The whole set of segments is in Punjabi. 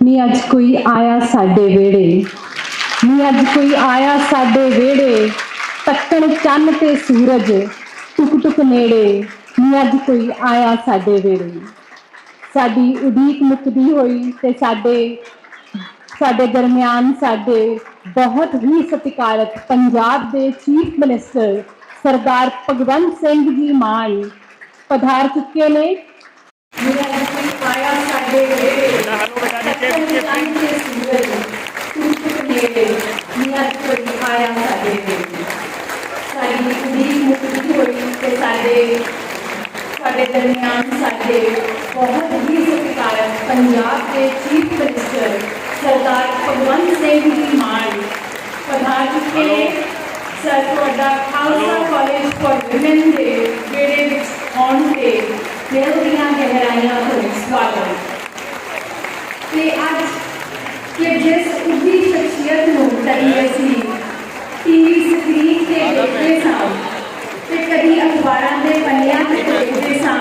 ਨੀ ਅੱਜ ਕੋਈ ਆਇਆ ਸਾਡੇ ਵਿਹੜੇ। ਨੀ ਅੱਜ ਕੋਈ ਆਇਆ ਸਾਡੇ ਵਿਹੜੇ। ਤੱਕਣ ਚੰਨ ਤੇ ਸੂਰਜ ਟੁਕ ਟੁਕ ਨੇੜੇ। ਨੀ ਅੱਜ ਕੋਈ ਆਇਆ ਸਾਡੇ ਵਿਹੜੇ। ਸਾਡੀ ਉਡੀਕ ਮੁੱਕਦੀ ਹੋਈ ਤੇ ਸਾਡੇ ਸਾਡੇ ਦਰਮਿਆਨ ਸਾਡੇ ਬਹੁਤ ਹੀ ਸਤਿਕਾਰਤ ਪੰਜਾਬ ਦੇ ਚੀਫ ਮਿਨਿਸਟਰ ਸਰਦਾਰ ਭਗਵੰਤ ਸਿੰਘ ਜੀ ਮਾਨ ਪਧਾਰ ਚੁੱਕੇ ਨੇ। ਮੇਰਾ ਕੋਈ ਆਇਆ ਸਾਡੇ ਵੇੜੇ ਮੇਰਾ ਕੋਈ ਆਇਆ ਸਾਡੇ ਵੇੜੇ ਸਾਡੀ ਉਡੀਕ ਮੁੱਕਦੀ ਹੋਈ ਤੇ ਸਾਡੇ ਸਾਡੇ ਦਰਮਿਆਨ ਸਾਡੇ ਬਹੁਤ ਹੀ ਸਤਿਕਾਰ ਪੰਜਾਬ ਦੇ ਚੀਫ ਮਿਨਿਸਟਰ ਸਰਦਾਰ ਭਗਵੰਤ ਸਿੰਘ ਜੀ ਮਾਨ ਪਧਾਰ ਚੁੱਕੇ ਨੇ ਸਰ ਤੁਹਾਡਾ ਖਾਲਸਾ ਕਾਲਜ ਫॉर ਔਮਨ ਦੇ ਵਿਹੜੇ ਵਿੱਚ ਆਉਣ ਤੇ ਦਿਲ ਦੀਆਂ ਗਹਿਰਾਈਆਂ ਤੋਂ ਸਵਾਗਤ ਤੇ ਅੱਜ ਕਿ ਜਿਸ ਉੱਗੀ ਸ਼ਖਸੀਅਤ ਨੂੰ ਕਦੀ ਅਸੀਂ ਟੀਵੀ ਸਕਰੀਨ ਤੇ ਦੇਖਦੇ ਸਾਂ ਤੇ ਕਦੀ ਅਖਬਾਰਾਂ ਦੇ ਪੰਨਿਆਂ ਤੇ ਦੇਖਦੇ ਸਾਂ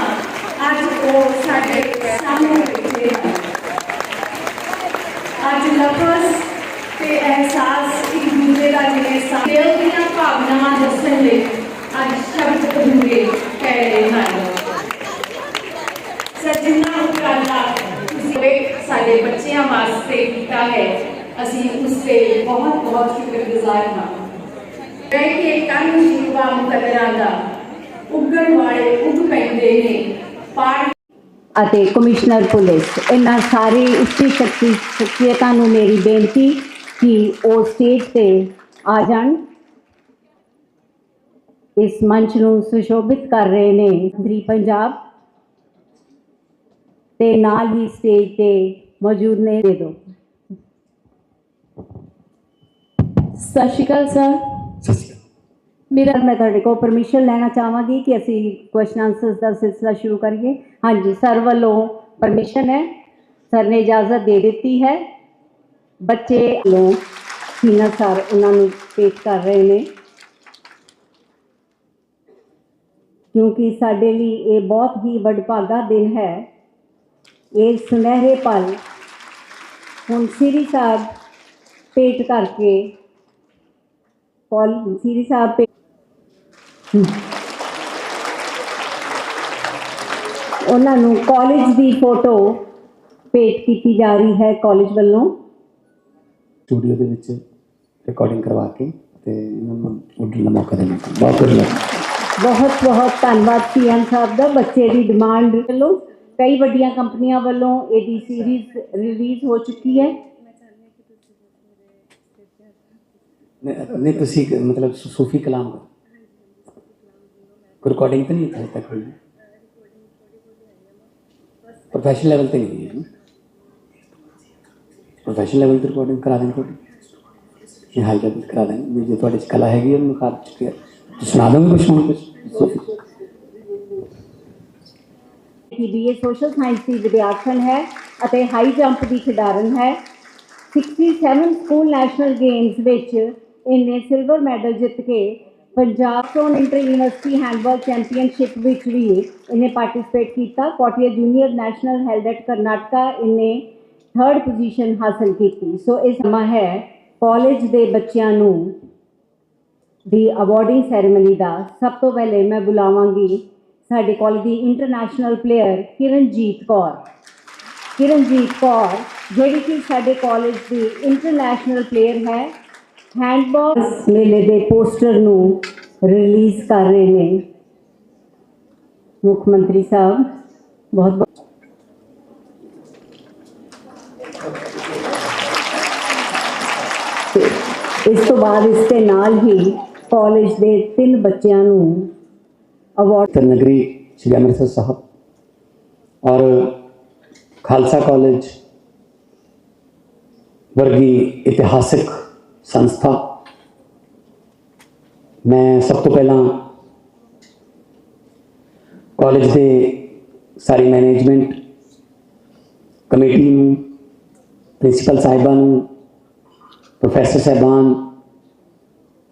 ਅੱਜ ਉਹ ਸਾਡੇ ਸਾਹਮਣੇ ਬੈਠੇ ਹਨ ਅੱਜ ਲਫ਼ਜ਼ ਤੇ ਅਹਿਸਾਸ ਇੱਕ ਦੂਜੇ ਦਾ ਜਿਵੇਂ ਸਾ ਦਿਲ ਦੀਆਂ ਭਾਵਨਾਵਾਂ ਦੱਸਣ ਲਈ ਅੱਜ ਸ਼ਬਦ ਅਧੂਰੇ ਕਹਿ ਰਹੇ ਹਨ ਸੱਜਣਾ ਉਪਰਾਲਾ ਤੁਸੀਂ ਸਾਡੇ ਬੱਚਿਆਂ ਵਾਸਤੇ ਕੀਤਾ ਹੈ, ਅਸੀਂ ਉਸ ਤੇ ਬਹੁਤ ਬਹੁਤ ਸ਼ੁਕਰਗੁਜ਼ਾਰ ਹਾਂ। ਰਹਿ ਕੇ ਕੰਨ ਸ਼ਿਕਵਾ ਮੁਕੱਦਰਾਂ ਦਾ ਉੱਗਣ ਵਾਲੇ ਉੱਗ ਪੈਂਦੇ ਨੇ ਪਾੜ ਅਤੇ ਕਮਿਸ਼ਨਰ ਪੁਲਿਸ, ਇਹਨਾਂ ਸਾਰੇ ਉੱਚੀ ਸ਼ਕਤੀ, ਸ਼ਖਸੀਅਤਾਂ ਨੂੰ ਮੇਰੀ ਬੇਨਤੀ ਕਿ ਉਹ ਸਟੇਜ ਤੇ ਆ ਜਾਣ। ਇਸ ਮੰਚ ਨੂੰ ਸੁਸ਼ੋਭਿਤ ਕਰ ਰਹੇ ਨੇ ਮੰਤਰੀ ਪੰਜਾਬ। ਤੇ ਨਾਲ ਹੀ ਸਟੇਜ ਤੇ ਮੌਜੂਦ ਨੇ ਦੇ ਦੋ ਸਤਿ ਸ਼੍ਰੀ ਅਕਾਲ ਸਰ ਸਤਿ ਸ਼੍ਰੀ ਅਕਾਲ ਮੇਰਾ ਮੈਂ ਤੁਹਾਡੇ ਕੋਲ ਪਰਮਿਸ਼ਨ ਲੈਣਾ ਚਾਹਾਂਗੀ ਕਿ ਅਸੀਂ ਕੁਐਸਚਨ ਆਨਸਰਸ ਦਾ ਸਿਲਸਿਲਾ ਸ਼ੁਰੂ ਕਰੀਏ ਹਾਂਜੀ ਸਰ ਵੱਲੋਂ ਪਰਮਿਸ਼ਨ ਹੈ ਸਰ ਨੇ ਇਜਾਜ਼ਤ ਦੇ ਦਿੱਤੀ ਹੈ ਬੱਚੇ ਵੱਲੋਂ ਸੀਨਾ ਸਰ ਉਹਨਾਂ ਨੂੰ ਪੇਸ਼ ਕਰ ਰਹੇ ਨੇ ਕਿਉਂਕਿ ਸਾਡੇ ਲਈ ਇਹ ਬਹੁਤ ਹੀ ਵਡਭਾਗਾ ਦਿਨ ਹੈ ਇਹ ਸੁਨਹਿਰੇ ਪਲ ਹੁਣ ਸ੍ਰੀ ਸਾਹਿਬ ਪੇਟ ਕਰਕੇ ਕਾਲ ਸ੍ਰੀ ਸਾਹਿਬ ਪੇ ਉਹਨਾਂ ਨੂੰ ਕਾਲਜ ਦੀ ਫੋਟੋ ਭੇਟ ਕੀਤੀ ਜਾ ਰਹੀ ਹੈ ਕਾਲਜ ਵੱਲੋਂ। ਸਟੂਡੀਓ ਦੇ ਵਿੱਚ ਰਿਕਾਰਡਿੰਗ ਕਰਵਾ ਕੇ ਤੇ ਇਹਨਾਂ ਨੂੰ ਉੱਡਣ ਦਾ ਮੌਕਾ ਦੇਣਾ ਬਹੁਤ ਬਹੁਤ ਧੰਨਵਾਦ। ਬਹੁਤ ਬਹੁਤ ਧੰਨਵਾਦ ਸੀਐਮ ਸਾਹਿਬ ਦਾ। ਬੱਚੇ ਦੀ ਡਿਮਾਂਡ ਵੱਲੋਂ ਕਈ ਵੱਡੀਆਂ ਕੰਪਨੀਆਂ ਵੱਲੋਂ ਇਹਦੀ ਸੀਰੀਜ਼ ਰਿਲੀਜ਼ ਹੋ ਚੁੱਕੀ ਹੈ ਨਹੀਂ ਨਹੀਂ, ਤੁਸੀਂ ਕ- ਮਤਲਬ ਸੂ- ਸੂਫੀ ਕਲਾਮ ਕਰੋ ਕੋਈ ਰਿਕਾਰਡਿੰਗ ਤਾਂ ਨਹੀਂ ਹੈ ਤੱਕ ਹੋਈ ਪ੍ਰੋਫੈਸ਼ਨਲ ਲੈਵਲ ਤੇ ਨਹੀਂ ਹੈ ਪ੍ਰੋਫੈਸ਼ਨਲ ਲੈਵਲ ਤੇ ਰਿਕਾਰਡਿੰਗ ਕਰਾ ਦੇਣ ਤੁਹਾਡੀ ਇਹ ਹਾਈ ਲੈਵਲ ਤੇ ਕਰਾ ਦੇਣ ਵੀ ਜੇ ਤੁਹਾਡੇ ਚ ਕਲਾ ਹੈਗੀ ਉਹਨੂੰ ਖਾ ਚੁੱਕੀ ਹੈ ਤੁਸੀਂ ਸੁਣਾ ਦੋਗੇ ਕੁਝ ਹੁਣ ਕੁਝ ਸੂਫੀ ਕਿ ਬੀਏ ਸੋਸ਼ਲ ਸਾਇੰਸ ਦੀ ਵਿਦਿਆਰਥਣ ਹੈ ਅਤੇ ਹਾਈ ਜੰਪ ਦੀ ਖਿਡਾਰਨ ਹੈ। 67 ਸਕੂਲ ਨੈਸ਼ਨਲ ਗੇਮਸ ਵਿੱਚ ਇਹਨੇ ਸਿਲਵਰ ਮੈਡਲ ਜਿੱਤ ਕੇ ਪੰਜਾਬ ਤੋਂ ਇੰਟਰ ਯੂਨੀਵਰਸਿਟੀ ਹੈਂਡਬਾਲ ਚੈਂਪੀਅਨਸ਼ਿਪ ਵਿੱਚ ਵੀ ਇਹਨੇ ਪਾਰਟਿਸਿਪੇਟ ਕੀਤਾ। ਕੋਟੀਆ junior national held at Karnataka ਇਹਨੇ ਥਰਡ ਪੋਜੀਸ਼ਨ ਹਾਸਲ ਕੀਤੀ। ਸੋ ਇਹ ਸਮਾਂ ਹੈ ਕਾਲਜ ਦੇ ਬੱਚਿਆਂ ਨੂੰ ਦੀ ਅਵਾਰਡਿੰਗ ਸੈਰੇਮਨੀ ਦਾ। ਸਭ ਤੋਂ ਪਹਿਲੇ ਮੈਂ ਬੁਲਾਵਾਂਗੀ ਸਾਡੇ ਕਾਲਜ ਦੀ ਇੰਟਰਨੈਸ਼ਨਲ ਪਲੇਅਰ ਕਿਰਨਜੀਤ ਕੌਰ। ਕਿਰਨਜੀਤ ਕੌਰ, ਜਿਹੜੀ ਕਿ ਸਾਡੇ ਕਾਲਜ ਦੀ ਇੰਟਰਨੈਸ਼ਨਲ ਪਲੇਅਰ ਹੈ ਹੈਂਡਬਾਲ ਮੇਲੇ ਦੇ ਪੋਸਟਰ ਨੂੰ ਰਿਲੀਜ਼ ਕਰ ਰਹੇ ਨੇ। ਮੁੱਖ ਮੰਤਰੀ ਸਾਹਿਬ, ਬਹੁਤ ਬਹੁਤ ਤੇ ਇਸ ਤੋਂ ਬਾਅਦ ਇਸ ਦੇ ਨਾਲ ਹੀ ਕਾਲਜ ਦੇ ਤਿੰਨ ਬੱਚਿਆਂ ਨੂੰ ਅਵਾਰਡ ਪਵਿੱਤਰ ਨਗਰੀ ਸ਼੍ਰੀ ਅੰਮ੍ਰਿਤਸਰ ਸਾਹਿਬ ਔਰ ਖਾਲਸਾ ਕਾਲਜ ਵਰਗੀ ਇਤਿਹਾਸਿਕ ਸੰਸਥਾ। ਮੈਂ ਸਭ ਤੋਂ ਪਹਿਲਾਂ ਕਾਲਜ ਦੇ ਸਾਰੀ ਮੈਨੇਜਮੈਂਟ ਕਮੇਟੀ ਨੂੰ, ਪ੍ਰਿੰਸੀਪਲ ਸਾਹਿਬਾਂ ਨੂੰ, ਪ੍ਰੋਫੈਸਰ ਸਾਹਿਬਾਨ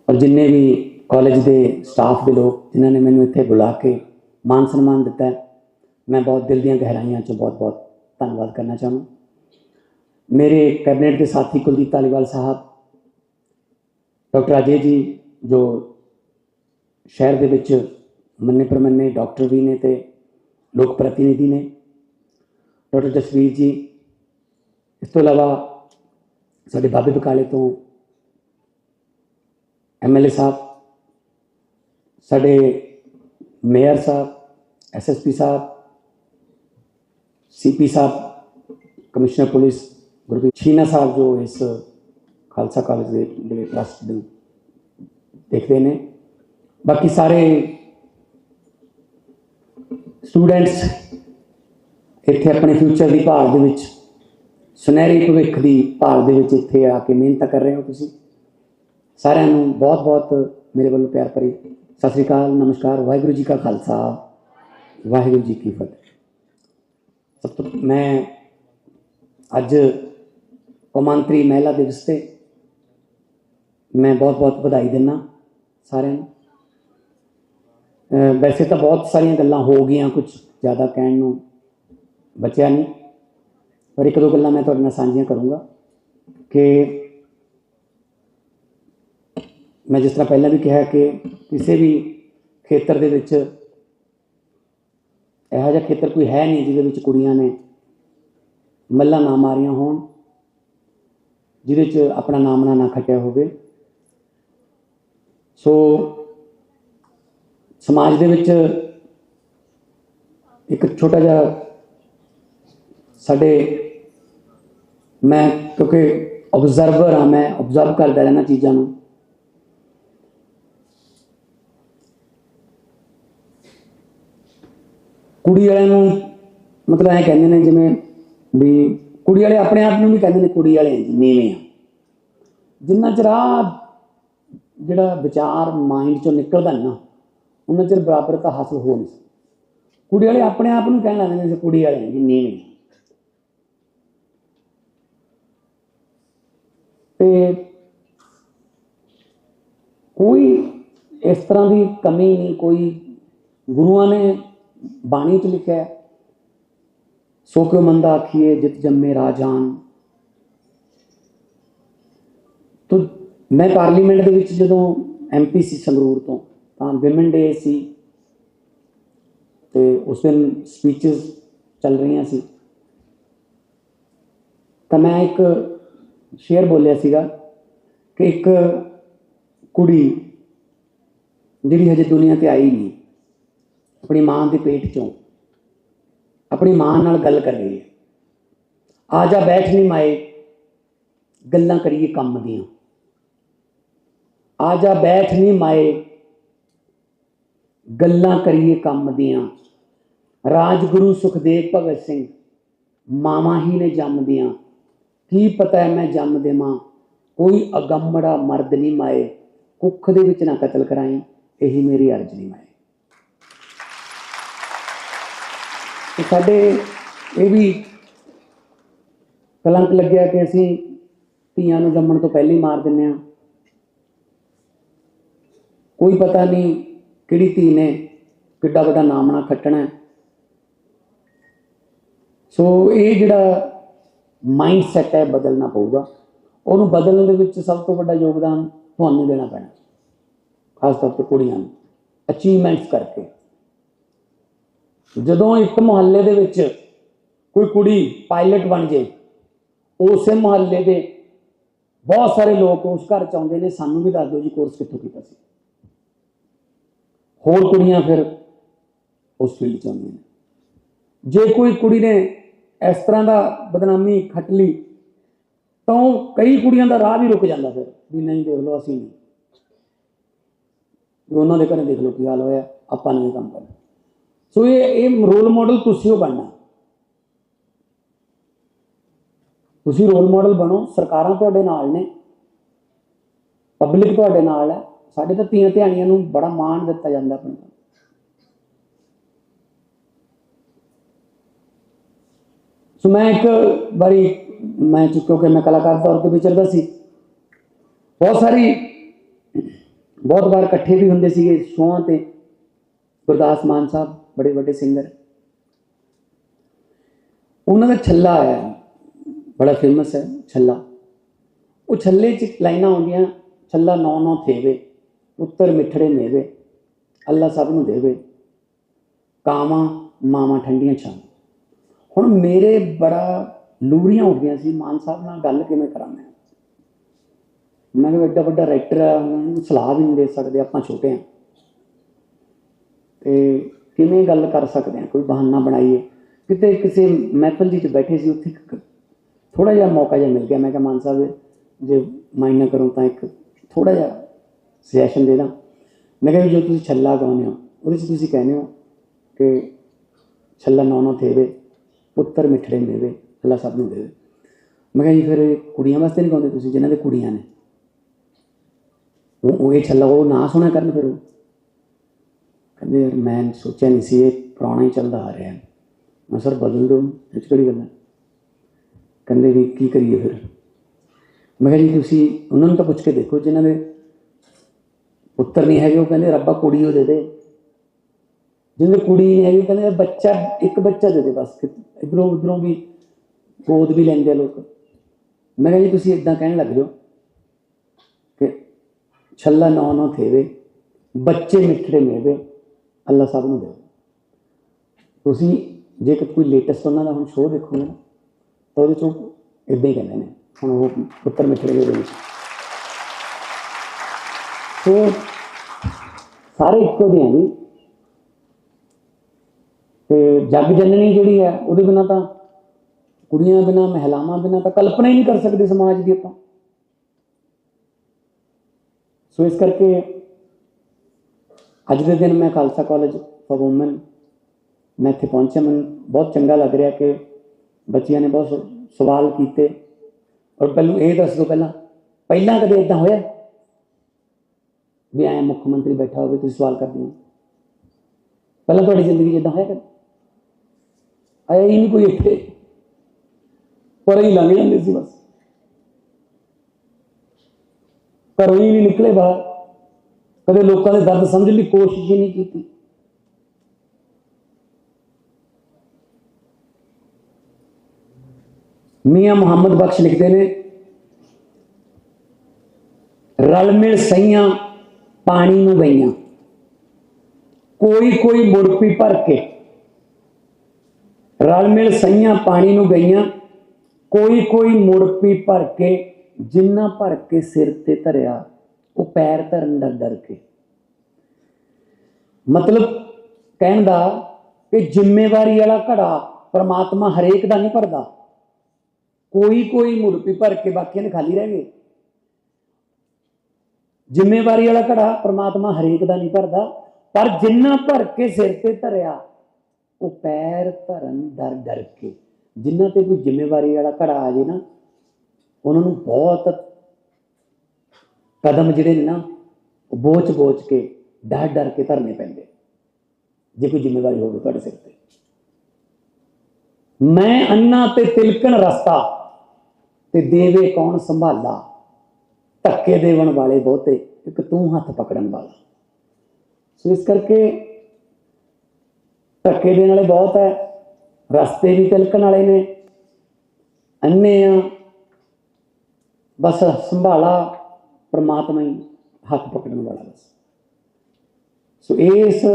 ਔਰ ਜਿੰਨੇ ਵੀ ਕਾਲਜ ਦੇ ਸਟਾਫ ਦੇ ਲੋਕ ਜਿਨ੍ਹਾਂ ਨੇ ਮੈਨੂੰ ਇੱਥੇ ਬੁਲਾ ਕੇ ਮਾਨ ਸਨਮਾਨ ਦਿੱਤਾ ਮੈਂ ਬਹੁਤ ਦਿਲ ਦੀਆਂ ਗਹਿਰਾਈਆਂ 'ਚੋਂ ਬਹੁਤ ਬਹੁਤ ਧੰਨਵਾਦ ਕਰਨਾ ਚਾਹੁੰਦਾ। ਮੇਰੇ ਕੈਬਨਿਟ ਦੇ ਸਾਥੀ ਕੁਲਦੀਪ ਧਾਲੀਵਾਲ ਸਾਹਿਬ, ਡਾਕਟਰ ਅਜੇ ਜੀ, ਜੋ ਸ਼ਹਿਰ ਦੇ ਵਿੱਚ ਮੰਨੇ ਪ੍ਰਮੰਨੇ ਡਾਕਟਰ ਵੀ ਨੇ ਤੇ ਲੋਕ ਪ੍ਰਤੀਨਿਧੀ ਨੇ, ਡਾਕਟਰ ਜਸਵੀਰ ਜੀ, ਇਸ ਤੋਂ ਇਲਾਵਾ ਸਾਡੇ ਬਾਬੇ ਬਕਾਲੇ ਤੋਂ ਐਮਐਲਏ ਸਾਹਿਬ ਸਾਡੇ ਮੇਅਰ ਸਾਹਿਬ ਐਸਐਸਪੀ ਸਾਹਿਬ ਸੀਪੀ ਸਾਹਿਬ, ਕਮਿਸ਼ਨਰ ਪੁਲਿਸ, ਗੁਰਪ੍ਰੀਤ ਛੀਨਾ ਸਾਹਿਬ ਜੋ ਇਸ ਖਾਲਸਾ ਕਾਲਜ ਦੇ ਜਿਹੜੇ ਟਰਸਟ ਦੇ ਦੇਖਦੇ ਨੇ। ਬਾਕੀ ਸਾਰੇ ਸਟੂਡੈਂਟਸ ਇੱਥੇ ਆਪਣੇ ਫਿਊਚਰ ਦੀ ਭਾਲ ਦੇ ਵਿੱਚ, ਸੁਨਹਿਰੀ ਭਵਿੱਖ ਦੀ ਭਾਲ ਦੇ ਵਿੱਚ ਇੱਥੇ ਆ ਕੇ ਮਿਹਨਤ ਕਰ ਰਹੇ ਹੋ ਤੁਸੀਂ। ਸਾਰਿਆਂ ਨੂੰ ਬਹੁਤ ਬਹੁਤ ਮੇਰੇ ਵੱਲੋਂ ਪਿਆਰ ਭਰੀ ਸਤਿ ਸ੍ਰੀ ਅਕਾਲ, ਨਮਸਕਾਰ, ਵਾਹਿਗੁਰੂ ਜੀ ਕਾ ਖਾਲਸਾ, ਵਾਹਿਗੁਰੂ ਜੀ ਕੀ ਫਤਿਹ। ਸਭ ਤੋਂ ਮੈਂ ਅੱਜ ਕੌਮਾਂਤਰੀ ਮਹਿਲਾ ਦਿਵਸ ਤੇ ਮੈਂ ਬਹੁਤ ਬਹੁਤ ਵਧਾਈ ਦਿੰਦਾ ਸਾਰਿਆਂ ਨੂੰ। ਵੈਸੇ ਤਾਂ ਬਹੁਤ ਸਾਰੀਆਂ ਗੱਲਾਂ ਹੋ ਗਈਆਂ, ਕੁਝ ਜ਼ਿਆਦਾ ਕਹਿਣ ਨੂੰ ਬਚਿਆ ਨਹੀਂ, ਪਰ ਇੱਕ ਦੋ ਗੱਲਾਂ ਮੈਂ ਤੁਹਾਡੇ ਨਾਲ ਸਾਂਝੀਆਂ ਕਰੂੰਗਾ ਕਿ ਮੈਂ ਜਿਸ ਤਰ੍ਹਾਂ ਪਹਿਲਾਂ ਵੀ ਕਿਹਾ ਕਿ ਕਿਸੇ ਵੀ ਖੇਤਰ ਦੇ ਵਿੱਚ ਇਹੋ ਜਿਹਾ ਖੇਤਰ ਕੋਈ ਹੈ ਨਹੀਂ ਜਿਹਦੇ ਵਿੱਚ ਕੁੜੀਆਂ ਨੇ ਮੱਲਾ ਨਾ ਮਾਰੀਆਂ ਹੋਣ, ਜਿਹਦੇ 'ਚ ਆਪਣਾ ਨਾਮ ਨਾ ਨਾ ਖਟਿਆ ਹੋਵੇ। ਸੋ ਸਮਾਜ ਦੇ ਵਿੱਚ ਇੱਕ ਛੋਟਾ ਜਿਹਾ ਸਾਡੇ ਮੈਂ ਕਿਉਂਕਿ ਆਬਜ਼ਰਵਰ ਹਾਂ, ਮੈਂ ਆਬਜ਼ਰਵ ਕਰਦਾ ਰਹਿਣਾ ਚੀਜ਼ਾਂ ਨੂੰ। ਕੁੜੀ ਵਾਲਿਆਂ ਨੂੰ ਮਤਲਬ ਐ ਕਹਿੰਦੇ ਨੇ ਜਿਵੇਂ ਵੀ ਕੁੜੀ ਵਾਲੇ ਆਪਣੇ ਆਪ ਨੂੰ ਵੀ ਕਹਿੰਦੇ ਨੇ ਕੁੜੀ ਵਾਲੇ ਜੀ, ਨੀਵੇਂ ਆ ਜਿੰਨਾ ਚਿਰ ਆਹ ਜਿਹੜਾ ਵਿਚਾਰ ਮਾਈਂਡ ਚੋਂ ਨਿਕਲਦਾ ਨਾ ਉਹਨਾਂ ਚਿਰ ਬਰਾਬਰਤਾ ਹਾਸਲ ਹੋ ਨਹੀਂ ਸਕਦੀ ਕੁੜੀ ਵਾਲੇ ਆਪਣੇ ਆਪ ਨੂੰ ਕਹਿਣ ਲੱਗਦੇ ਨੇ ਅਸੀਂ ਕੁੜੀ ਵਾਲੇ ਹਾਂ ਜੀ, ਨੀਵੇਂ ਆ। ਤੇ ਕੋਈ ਇਸ ਤਰ੍ਹਾਂ ਦੀ ਕਮੀ ਨਹੀਂ, ਕੋਈ ਗੁਰੂਆਂ ਨੇ ਬਾਣੀ ਚ ਲਿਖਿਆ ਹੈ, ਸੋ ਕਿਉ ਮੰਦਾ ਆਖੀਏ ਜਿਤ ਜੰਮੇ ਰਾਜਾਨ ਤੋ ਮੈਂ ਪਾਰਲੀਮੈਂਟ ਦੇ ਵਿੱਚ ਜਦੋਂ ਐਮਪੀ ਸੀ ਸੰਗਰੂਰ ਤੋਂ ਤਾਂ ਵਿਮਨ ਡੇ ਸੀ। ਤੇ ਉਸ ਦਿਨ ਸਪੀਚਸ ਚੱਲ ਰਹੀਆਂ ਸੀ। ਤਾਂ ਮੈਂ ਇੱਕ ਸ਼ੇਅਰ ਬੋਲਿਆ ਸੀਗਾ ਕਿ ਇੱਕ ਕੁੜੀ ਜਿਹੜੀ ਹਜੇ ਦੁਨੀਆ ਤੇ ਆਈ ਨਹੀਂ ਆਪਣੀ ਮਾਂ ਦੇ ਪੇਟ ਚੋਂ, ਆਪਣੀ ਮਾਂ ਨਾਲ ਗੱਲ ਕਰ ਰਹੀ ਹੈ ਆ ਜਾ ਬੈਠ ਨਹੀਂ ਮਾਏ, ਗੱਲਾਂ ਕਰੀਏ ਕੰਮ ਦੀਆਂ। ਆ ਜਾ ਬੈਠ ਨਹੀਂ ਮਾਏ, ਗੱਲਾਂ ਕਰੀਏ ਕੰਮ ਦੀਆਂ। ਰਾਜਗੁਰੂ ਸੁਖਦੇਵ ਭਗਤ ਸਿੰਘ, ਮਾਵਾਂ ਹੀ ਨੇ ਜੰਮਦੀਆਂ ਕੀ ਪਤਾ ਹੈ ਮੈਂ ਜੰਮ ਦੇਵਾਂ? ਕੋਈ ਅਗੰਮੜਾ ਮਰਦ ਨਹੀਂ ਮਾਏ। ਕੁੱਖ ਦੇ ਵਿੱਚ ਨਾ ਕਤਲ ਕਰਾਈ, ਇਹੀ ਮੇਰੀ ਅਰਜ਼ ਨਹੀਂ ਮਾਏ। ਤੇ ਸਾਡੇ ਇਹ ਵੀ ਕਲੰਕ ਲੱਗਿਆ ਕਿ ਅਸੀਂ ਧੀਆਂ ਨੂੰ ਜੰਮਣ ਤੋਂ ਪਹਿਲਾਂ ਹੀ ਮਾਰ ਦਿੰਨੇ ਆ ਕੋਈ ਪਤਾ ਨਹੀਂ ਕਿਹੜੀ ਧੀ ਨੇ ਕਿੱਡਾ ਵੱਡਾ ਨਾਮ ਨਾ ਖੱਟਣਾ ਸੋ ਇਹ ਜਿਹੜਾ ਮਾਈਂਡ ਸੈਟ ਹੈ, ਬਦਲਣਾ ਪਊਗਾ। ਉਹਨੂੰ ਬਦਲਣ ਦੇ ਵਿੱਚ ਸਭ ਤੋਂ ਵੱਡਾ ਯੋਗਦਾਨ ਤੁਹਾਨੂੰ ਦੇਣਾ ਪੈਣਾ। ਖਾਸ ਤੌਰ ਤੇ ਕੁੜੀਆਂ ਨੂੰ। ਅਚੀਵਮੈਂਟਸ ਕਰਕੇ। ਜਦੋਂ ਇੱਕ ਮੁਹੱਲੇ ਦੇ ਵਿੱਚ ਕੋਈ ਕੁੜੀ ਪਾਇਲਟ ਬਣ ਜੇ ਉਸੇ ਮੁਹੱਲੇ ਦੇ ਬਹੁਤ ਸਾਰੇ ਲੋਕ ਉਸ ਘਰ ਚ ਆਉਂਦੇ ਨੇ। ਸਾਨੂੰ ਵੀ ਦੱਸ ਦਿਓ ਜੀ ਕੋਰਸ ਕਿੱਥੋਂ ਕੀਤਾ ਸੀ। ਹੋਰ ਕੁੜੀਆਂ ਫਿਰ ਉਸ ਫੀਲਡ ਚ ਆਉਂਦੀਆਂ ਨੇ। ਜੇ ਕੋਈ ਕੁੜੀ ਨੇ ਇਸ ਤਰ੍ਹਾਂ ਦਾ ਬਦਨਾਮੀ ਖੱਟ ਲਈ, ਤਾਂ ਉਹ ਕਈ ਕੁੜੀਆਂ ਦਾ ਰਾਹ ਵੀ ਰੁਕ ਜਾਂਦਾ ਫਿਰ, ਵੀ ਨਹੀਂ ਦੇਖ ਲਓ, ਅਸੀਂ ਨਹੀਂ। ਉਹਨਾਂ ਦੇ ਘਰੇ ਦੇਖ ਲਓ ਕੀ ਹਾਲ ਹੋਇਆ, ਆਪਾਂ ਨਹੀਂ ਇਹ ਕੰਮ ਕਰਨਾ। ਸੋ ਇਹ ਇਹ ਰੋਲ ਮਾਡਲ ਤੁਸੀਂ ਉਹ ਬਣਨਾ ਤੁਸੀਂ ਰੋਲ ਮਾਡਲ ਬਣੋ ਸਰਕਾਰਾਂ ਤੁਹਾਡੇ ਨਾਲ ਨੇ ਪਬਲਿਕ ਤੁਹਾਡੇ ਨਾਲ ਹੈ ਸਾਡੇ ਤਾਂ ਧੀਆਂ ਧਿਆਣੀਆਂ ਨੂੰ ਬੜਾ ਮਾਣ ਦਿੱਤਾ ਜਾਂਦਾ ਪੰਜਾਬ ਸੋ ਮੈਂ ਇੱਕ ਵਾਰੀ ਮੈਂ ਕਿਉਂਕਿ ਮੈਂ ਕਲਾਕਾਰ ਤੌਰ ਤੇ ਵਿਚਰਦਾ ਸੀ ਬਹੁਤ ਸਾਰੀ ਬਹੁਤ ਵਾਰ ਇਕੱਠੇ ਵੀ ਹੁੰਦੇ ਸੀਗੇ ਸ਼ੋਆਂ ਤੇ ਗੁਰਦਾਸ ਮਾਨ ਸਾਹਿਬ ਬੜੇ ਵੱਡੇ ਸਿੰਗਰ ਉਹਨਾਂ ਦਾ ਛੱਲਾ ਆਇਆ ਬੜਾ ਫੇਮਸ ਹੈ, ਛੱਲਾ। ਉਹ ਛੱਲੇ 'ਚ ਲਾਈਨਾਂ ਆਉਂਦੀਆਂ, ਛੱਲਾ ਨੌ ਨੌ ਥੇਵੇ, ਉੱਤਰ ਮਿੱਠੜੇ ਮੇਵੇ, ਅੱਲਾ ਸਭ ਨੂੰ ਦੇਵੇ। ਕਾਵਾਂ, ਮਾਵਾਂ ਠੰਡੀਆਂ ਛਾਂ ਹੁਣ ਮੇਰੇ ਬੜਾ ਲੂਰੀਆਂ ਉੱਠਦੀਆਂ ਸੀ, ਮਾਨ ਸਾਹਿਬ ਨਾਲ ਗੱਲ ਕਿਵੇਂ ਕਰਾਂ ਮੈਂ? ਮੈਂ ਕਿਹਾ ਐਡਾ ਵੱਡਾ ਰਾਈਟਰ ਆ, ਉਹਨੂੰ ਸਲਾਹ ਵੀ ਨਹੀਂ ਦੇ ਸਕਦੇ, ਆਪਾਂ ਛੋਟੇ ਆ। ਤੇ ਕਿਵੇਂ ਗੱਲ ਕਰ ਸਕਦੇ ਆ ਕੋਈ ਬਹਾਨਾ ਬਣਾਈਏ। ਕਿਤੇ ਕਿਸੇ ਮਹਿਫਲ ਜੀ 'ਚ ਬੈਠੇ ਸੀ, ਉੱਥੇ ਥੋੜਾ ਜਿਹਾ ਮੌਕਾ ਜਿਹਾ ਮਿਲ ਗਿਆ। ਮੈਂ ਕਿਹਾ, ਮਾਨ ਸਾਹਿਬ, ਜੇ ਮਾਈਂਡ ਨਾ ਕਰੋ ਤਾਂ ਇੱਕ ਥੋੜਾ ਜਿਹਾ ਸੁਜੈਸ਼ਨ ਦੇ ਦਾਂ। ਮੈਂ ਕਿਹਾ ਵੀ ਜੋ ਤੁਸੀਂ ਛੱਲਾ ਗਾਉਂਦੇ ਹੋ, ਉਹਦੇ 'ਚ ਤੁਸੀਂ ਕਹਿੰਦੇ ਹੋ ਕਿ ਛੱਲਾ ਨੌ ਨੌ ਥੇਵੇ ਪੁੱਤਰ ਮਿੱਠੜੇ ਮੇਵੇ ਅੱਲਾ ਸਭ ਨੂੰ ਦੇਵੇ। ਮੈਂ ਕਿਹਾ ਜੀ, ਫਿਰ ਕੁੜੀਆਂ ਵਾਸਤੇ ਨਹੀਂ ਗਾਉਂਦੇ ਤੁਸੀਂ, ਜਿਨ੍ਹਾਂ ਦੇ ਕੁੜੀਆਂ ਨੇ? ਉਹ ਉਹ ਇਹ ਛੱਲਾ, ਉਹ ਨਾ ਸੁਣਿਆ ਕਰਨ ਫਿਰ ਉਹ? ਕਹਿੰਦੇ ਯਾਰ ਮੈਂ ਸੋਚਿਆ ਨਹੀਂ ਸੀ, ਇਹ ਪੁਰਾਣਾ ਹੀ ਚੱਲਦਾ ਆ ਰਿਹਾ। ਮੈਂ ਸਰ, ਬਦਲ ਦੋ ਇਹ ਕਿਹੜੀ ਗੱਲ ਹੈ? ਕਹਿੰਦੇ ਵੀ, ਕੀ ਕਰੀਏ ਫਿਰ? ਮੈਂ ਕਿਹਾ, ਜੀ, ਤੁਸੀਂ ਉਹਨਾਂ ਨੂੰ ਤਾਂ ਪੁੱਛ ਕੇ ਦੇਖੋ, ਜਿਨ੍ਹਾਂ ਦੇ ਪੁੱਤਰ ਨਹੀਂ ਹੈਗੇ, ਉਹ ਕਹਿੰਦੇ, ਰੱਬਾ ਕੁੜੀ ਉਹ ਦੇ ਦੇ। ਜਿਹਦੇ ਕੁੜੀ ਨਹੀਂ ਹੈਗੀ ਕਹਿੰਦੇ, ਬੱਚਾ, ਇੱਕ ਬੱਚਾ ਦੇ ਦੇ ਬਸ। ਇਧਰੋਂ, ਉਧਰੋਂ ਵੀ ਗੋਦ ਵੀ ਲੈਂਦੇ ਲੋਕ। ਮੈਂ ਕਿਹਾ, ਜੀ, ਤੁਸੀਂ ਇਦਾਂ ਕਹਿਣ ਲੱਗ ਜਾਓ ਕਿ ਛੱਲਾ ਨੌ ਨੌ ਥੇਵੇ, ਬੱਚੇ ਮਿੱਠੜੇ ਮੇਵੇ ਅੱਲਾ ਸਾਹਿਬ ਨੂੰ ਦੇ ਤੁਸੀਂ ਜੇ ਕੋਈ ਲੇਟੈਸਟ ਉਹਨਾਂ ਦਾ ਹੁਣ ਸ਼ੋਅ ਦੇਖੋਗੇ ਨਾ, ਤਾਂ ਉਹਦੇ ਚੋਂ ਇਦਾਂ ਹੀ ਕਹਿੰਦੇ ਨੇ, ਹੁਣ ਉਹ ਪੁੱਤਰ ਮਿੱਠੜੇ ਦੇ ਵਿੱਚ। ਸੋ ਸਾਰੇ ਇੱਕੋ ਦੇ ਆ ਜੀ। ਤੇ ਜਗ ਜਨਨੀ ਜਿਹੜੀ ਹੈ, ਉਹਦੇ ਬਿਨਾ ਤਾਂ ਕੁੜੀਆਂ ਬਿਨਾ, ਮਹਿਲਾਵਾਂ ਬਿਨਾ ਤਾਂ ਕਲਪਨਾ ਹੀ ਨਹੀਂ ਕਰ ਸਕਦੇ ਸਮਾਜ ਦੀ ਆਪਾਂ। ਸੋ ਇਸ ਕਰਕੇ ਅੱਜ ਦੇ ਦਿਨ ਮੈਂ ਖਾਲਸਾ ਕਾਲਜ ਫॉर ਔਮਨ ਮੈਂ ਇੱਥੇ ਪਹੁੰਚਿਆ ਮੈਨੂੰ ਬਹੁਤ ਚੰਗਾ ਲੱਗ ਰਿਹਾ ਕਿ ਬੱਚਿਆਂ ਨੇ ਬਹੁਤ ਸ- ਸਵਾਲ ਕੀਤੇ ਔਰ ਪਹਿਲਾਂ ਇਹ ਦੱਸ ਦਿਓ ਪਹਿਲਾਂ ਪਹਿਲਾਂ ਕਦੇ ਇਦਾਂ ਹੋਇਆ ਵੀ ਐ ਮੁੱਖ ਮੰਤਰੀ ਬੈਠਾ ਹੋਵੇ ਤੁਸੀਂ ਸਵਾਲ ਕਰਦੇ ਹੋ ਪਹਿਲਾਂ ਤੁਹਾਡੀ ਜ਼ਿੰਦਗੀ 'ਚ ਇਦਾਂ ਹੋਇਆ ਕਦੇ ਆਇਆ ਹੀ ਨਹੀਂ ਕੋਈ ਇੱਥੇ ਪਰ ਹੀ ਲੰਘ ਜਾਂਦੇ ਸੀ ਬਸ ਘਰੋਂ ਹੀ ਨਹੀਂ ਨਿਕਲੇ ਬਾਹਰ ਕਦੇ ਲੋਕਾਂ ਦੇ ਦਰਦ ਸਮਝਣ ਦੀ ਕੋਸ਼ਿਸ਼ ਹੀ ਨਹੀਂ ਕੀਤੀ। ਮੀਆਂ ਮੁਹੰਮਦ ਬਖਸ਼ ਲਿਖਦੇ ਨੇ, ਰਲ ਮਿਲ ਸਈਆਂ ਪਾਣੀ ਨੂੰ ਗਈਆਂ। ਕੋਈ ਕੋਈ ਮੁਰਪੀ ਭਰ ਕੇ ਰਲ ਮਿਲ ਸਈਆਂ ਪਾਣੀ ਨੂੰ ਗਈਆਂ। ਕੋਈ ਕੋਈ ਮੁਰਪੀ ਭਰ ਕੇ ਜਿੰਨਾ ਭਰ ਕੇ ਸਿਰ ਤੇ ਧਰਿਆ। ਉਹ ਪੈਰ ਧਰਨ ਡਰ ਡਰ ਕੇ। ਮਤਲਬ ਕਹਿਣ ਦਾ ਕਿ ਜ਼ਿੰਮੇਵਾਰੀ ਵਾਲਾ ਘੜਾ ਪਰਮਾਤਮਾ ਹਰੇਕ ਦਾ ਨਹੀਂ ਭਰਦਾ। ਕੋਈ ਕੋਈ ਮੁਰਪੀ ਭਰ ਕੇ ਬਾਕੀਆਂ ਦੇ ਖਾਲੀ ਰਹਿ ਗਏ। ਜ਼ਿੰਮੇਵਾਰੀ ਵਾਲਾ ਘੜਾ ਪਰਮਾਤਮਾ ਹਰੇਕ ਦਾ ਨਹੀਂ ਭਰਦਾ, ਪਰ ਜਿੰਨਾ ਭਰ ਕੇ ਸਿਰ ਤੇ ਧਰਿਆ, ਉਹ ਪੈਰ ਧਰਨ ਡਰ ਡਰ ਕੇ। ਜਿਨ੍ਹਾਂ ਤੇ ਕੋਈ ਜ਼ਿੰਮੇਵਾਰੀ ਵਾਲਾ ਘੜਾ ਆ ਜੇ ਨਾ, ਉਹਨਾਂ ਨੂੰ ਬਹੁਤ ਕਦਮ ਜਿਹੜੇ ਨੇ ਨਾ, ਉਹ ਬੋਚ ਬੋਚ ਕੇ ਡਰ ਡਰ ਕੇ ਧਰਨੇ ਪੈਂਦੇ। ਜੇ ਕੋਈ ਜ਼ਿੰਮੇਵਾਰੀ ਹੋਵੇ ਤੁਹਾਡੇ ਸਿਰ ਤੇ। ਮੈਂ ਅੰਨਾ ਤੇ ਤਿਲਕਣ ਰਸਤਾ, ਤੇ ਦੇਵੇ ਕੌਣ ਸੰਭਾਲਾ? ਧੱਕੇ ਦੇਵਣ ਵਾਲੇ ਬਹੁਤੇ, ਇੱਕ ਤੂੰ ਹੱਥ ਪਕੜਨ ਵਾਲਾ। ਸੋ ਇਸ ਕਰਕੇ ਧੱਕੇ ਦੇਣ ਵਾਲੇ ਬਹੁਤ ਹੈ, ਰਸਤੇ ਵੀ ਤਿਲਕਣ ਵਾਲੇ ਨੇ। ਅੰਨੇ ਆ, ਬਸ ਸੰਭਾਲਾ ਪਰਮਾਤਮਾ ਹੀ ਹੱਥ ਪਕੜਨ ਵਾਲਾ ਬਸ ਸੋ ਇਸ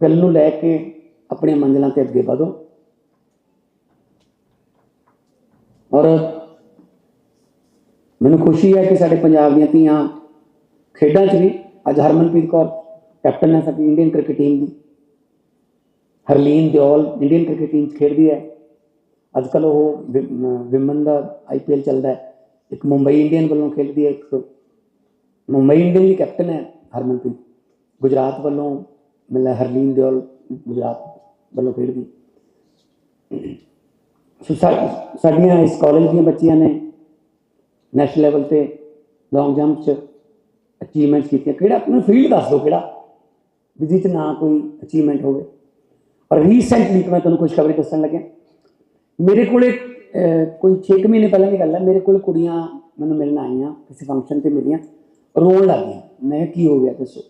ਗੱਲ ਨੂੰ ਲੈ ਕੇ ਆਪਣੀਆਂ ਮੰਜ਼ਿਲਾਂ ਤੇ ਅੱਗੇ ਵਧੋ। ਔਰ ਮੈਨੂੰ ਖੁਸ਼ੀ ਹੈ ਕਿ ਸਾਡੇ ਪੰਜਾਬ ਦੀਆਂ ਧੀਆਂ ਖੇਡਾਂ 'ਚ ਵੀ ਅੱਜ ਹਰਮਨਪ੍ਰੀਤ ਕੌਰ, ਕੈਪਟਨ ਹੈ ਸਾਡੀ ਇੰਡੀਅਨ ਕ੍ਰਿਕਟ ਟੀਮ ਦੀ। Harleen Deol Indian cricket team 'ਚ ਖੇਡਦੀ ਹੈ। ਅੱਜ ਕੱਲ ਉਹ ਵਿਮਨ ਦਾ ਆਈਪੀਐਲ ਚੱਲਦਾ ਹੈ। ਇੱਕ ਮੁੰਬਈ ਇੰਡੀਅਨ ਵੱਲੋਂ ਖੇਡਦੀ ਹੈ ਇੱਕ ਮੁੰਬਈ ਇੰਡੀਅਨ ਦੀ ਕੈਪਟਨ ਹੈ ਹਰਮਨਪ੍ਰੀਤ। ਗੁਜਰਾਤ ਵੱਲੋਂ ਮਿਲਿਆ ਹਰਲੀਨ ਦਿਓਲ, ਗੁਜਰਾਤ ਵੱਲੋਂ ਖੇਡਦੀ। ਸੋ ਸਾਡੀਆਂ ਇਸ ਕਾਲਜ ਦੀਆਂ ਬੱਚੀਆਂ ਨੇ ਨੈਸ਼ਨਲ ਲੈਵਲ ਤੇ ਲੌਂਗ ਜੰਪ 'ਚ ਅਚੀਵਮੈਂਟਸ ਕੀਤੀਆਂ। ਕਿਹੜਾ ਆਪਣਾ ਫੀਲਡ ਦੱਸ ਦਿਓ ਕਿਹੜਾ, ਵੀ ਜਿਹਦੇ 'ਚ ਨਾ ਕੋਈ ਅਚੀਵਮੈਂਟ ਹੋਵੇ। ਔਰ ਰੀਸੈਂਟਲੀ ਮੈਂ ਤੁਹਾਨੂੰ ਕੁਝ ਖਬਰ ਦੱਸਣ ਲੱਗਿਆ। ਮੇਰੇ ਕੋਲੇ ਕੋਈ 6 ਮਹੀਨੇ ਪਹਿਲਾਂ ਦੀ ਗੱਲ ਹੈ ਮੇਰੇ ਕੋਲ ਕੁੜੀਆਂ ਮੈਨੂੰ ਮਿਲਣ ਆਈਆਂ ਕਿਸੇ ਫੰਕਸ਼ਨ ਤੇ ਮਿਲੀਆਂ ਰੋਣ ਲੱਗ ਗਈਆਂ। ਮੈਂ ਕਿਹਾ, ਕੀ ਹੋ ਗਿਆ ਦੱਸੋ?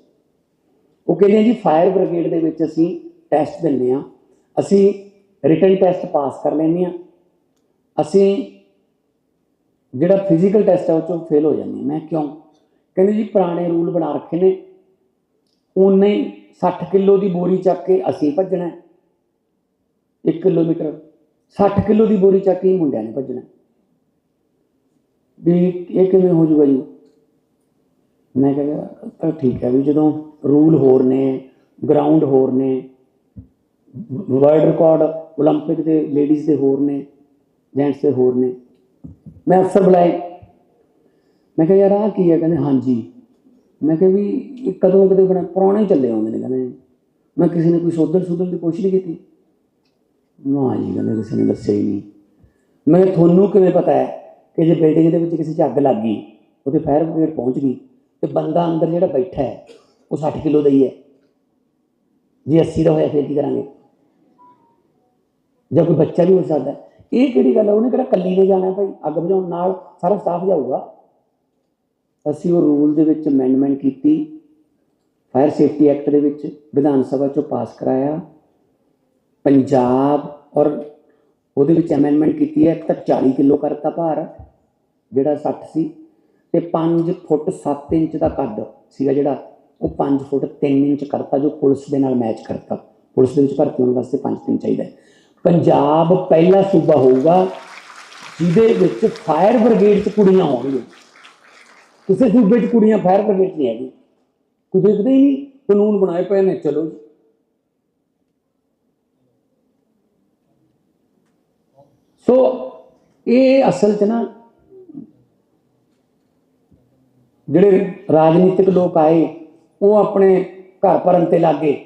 ਉਹ ਕਹਿੰਦੇ ਜੀ ਫਾਇਰ ਬ੍ਰਿਗੇਡ ਦੇ ਵਿੱਚ ਅਸੀਂ ਟੈਸਟ ਦਿੰਦੇ ਆ ਅਸੀਂ ਰਿਟਨ ਟੈਸਟ ਪਾਸ ਕਰ ਲੈਂਦੇ ਆ ਅਸੀਂ ਜਿਹੜਾ ਫਿਜ਼ੀਕਲ ਟੈਸਟ ਹੈ ਉਹ ਚੋਂ ਫੇਲ ਹੋ ਜਾਂਦੇ ਹਾਂ। ਮੈਂ ਕਿਉਂ? ਕਹਿੰਦੇ ਜੀ ਪੁਰਾਣੇ ਰੂਲ ਬਣਾ ਰੱਖੇ ਨੇ। ਉਨੇ ਹੀ 60 ਕਿਲੋ ਦੀ ਬੋਰੀ ਚੱਕ ਕੇ ਅਸੀਂ ਭੱਜਣਾ 1 ਕਿਲੋਮੀਟਰ 60 ਕਿਲੋ ਦੀ ਬੋਰੀ ਚੱਕ ਕੇ ਹੀ ਮੁੰਡਿਆਂ ਨੇ ਭੱਜਣਾ ਵੀ ਇਹ ਕਿਵੇਂ ਹੋ ਜੂਗਾ ਜੀ ਮੈਂ ਕਹਿੰਦਾ ਤਾਂ ਠੀਕ ਹੈ ਵੀ ਜਦੋਂ ਰੂਲ ਹੋਰ ਨੇ ਗਰਾਊਂਡ ਹੋਰ ਨੇ ਵਰਲਡ ਰਿਕਾਰਡ 올림픽 ਦੇ ਲੇਡੀਜ਼ ਦੇ ਹੋਰ ਨੇ ਜੈਂਟਸ ਦੇ ਹੋਰ ਨੇ ਮੈਂ ਅਫਸਰ ਬੁਲਾਏ ਮੈਂ ਕਿਹਾ ਯਾਰ ਆਹ ਕੀ ਹੈ ਕਹਿੰਦੇ ਹਾਂਜੀ ਮੈਂ ਕਿਹਾ ਵੀ ਇਹ ਕਦੋਂ ਕਦੇ ਬਣਾ ਪੁਰਾਣੇ ਹੀ ਚੱਲੇ ਆਉਂਦੇ ਨੇ ਕਹਿੰਦੇ ਮੈਂ ਕਿਸੇ ਨੇ ਕੋਈ ਸੋਧਣ ਸੁਧਣ ਦੀ ਕੋਸ਼ਿਸ਼ ਨਹੀਂ ਕੀਤੀ ਨਾ ਜੀ, ਕਹਿੰਦੇ ਕਿਸੇ ਨੇ ਦੱਸਿਆ ਹੀ ਨਹੀਂ। ਮੈਂ ਤੁਹਾਨੂੰ ਕਿਵੇਂ ਪਤਾ ਹੈ ਕਿ ਜੇ ਬਿਲਡਿੰਗ ਦੇ ਵਿੱਚ ਕਿਸੇ 'ਚ ਅੱਗ ਲੱਗ ਗਈ, ਉਹਦੇ ਫਾਇਰ ਬ੍ਰਿਗੇਡ ਪਹੁੰਚ ਗਈ ਤੇ ਬੰਦਾ ਅੰਦਰ ਜਿਹੜਾ ਬੈਠਾ ਹੈ, ਉਹ 60 ਕਿਲੋ ਦਾ ਹੀ ਹੈ। ਜੇ 80 ਦਾ ਹੋਇਆ, ਫਿਰ ਕੀ ਕਰਾਂਗੇ? ਜਾਂ ਕੋਈ ਬੱਚਾ ਵੀ ਹੋ ਸਕਦਾ ਇਹ ਕਿਹੜੀ ਗੱਲ ਹੈ ਉਹਨੇ ਕਿਹੜਾ ਕੱਲੀ ਨੇ ਜਾਣਾ ਭਾਈ? ਅੱਗ ਬੁਝਾਉਣ ਨਾਲ ਸਾਰਾ ਸਟਾਫ ਜਾਊਗਾ। ਅਸੀਂ ਉਹ ਰੂਲ ਦੇ ਵਿੱਚ ਅਮੈਂਡਮੈਂਟ ਕੀਤੀ। ਫਾਇਰ ਸੇਫਟੀ ਐਕਟ ਦੇ ਵਿੱਚ ਵਿਧਾਨ ਸਭਾ ਚੋਂ ਪਾਸ ਕਰਾਇਆ। ਪੰਜਾਬ ਔਰ ਉਹਦੇ ਵਿੱਚ ਅਮੈਂਡਮੈਂਟ ਕੀਤੀ ਹੈ, ਇੱਕ ਤਾਂ 40 ਕਿਲੋ ਕਰਤਾ ਭਾਰ, ਜਿਹੜਾ 60 ਸੀ, ਤੇ 5 ਫੁੱਟ 7 ਇੰਚ ਦਾ ਕੱਦ ਸੀਗਾ ਜਿਹੜਾ, ਉਹ 5 ਫੁੱਟ 3 ਇੰਚ ਕਰਤਾ, ਜੋ ਪੁਲਿਸ ਦੇ ਨਾਲ ਮੈਚ ਕਰਤਾ। ਪੁਲਿਸ ਦੇ ਵਿੱਚ ਭਰਤੀ ਹੋਣ ਵਾਸਤੇ 5 3 ਚਾਹੀਦਾ ਪੰਜਾਬ ਪਹਿਲਾ ਸੂਬਾ ਹੋਊਗਾ, ਜਿਹਦੇ ਵਿੱਚ ਫਾਇਰ ਬ੍ਰਿਗੇਡ 'ਚ ਕੁੜੀਆਂ ਹੋਣਗੀਆਂ। ਕਿਸੇ ਸੂਬੇ 'ਚ ਕੁੜੀਆਂ ਫਾਇਰ ਬ੍ਰਿਗੇਡ 'ਚ ਨਹੀਂ ਹੈਗੀ ਕੋਈ ਦੇਖਦੇ ਹੀ ਨਹੀਂ ਕਾਨੂੰਨ ਬਣਾਏ ਪਏ ਨੇ, ਚਲੋ ਜੀ। ਸੋ ਇਹ ਅਸਲ 'ਚ ਨਾ ਜਿਹੜੇ ਰਾਜਨੀਤਿਕ ਲੋਕ ਆਏ, ਉਹ ਆਪਣੇ ਘਰ ਭਰਨ ਤੇ ਲੱਗੇ।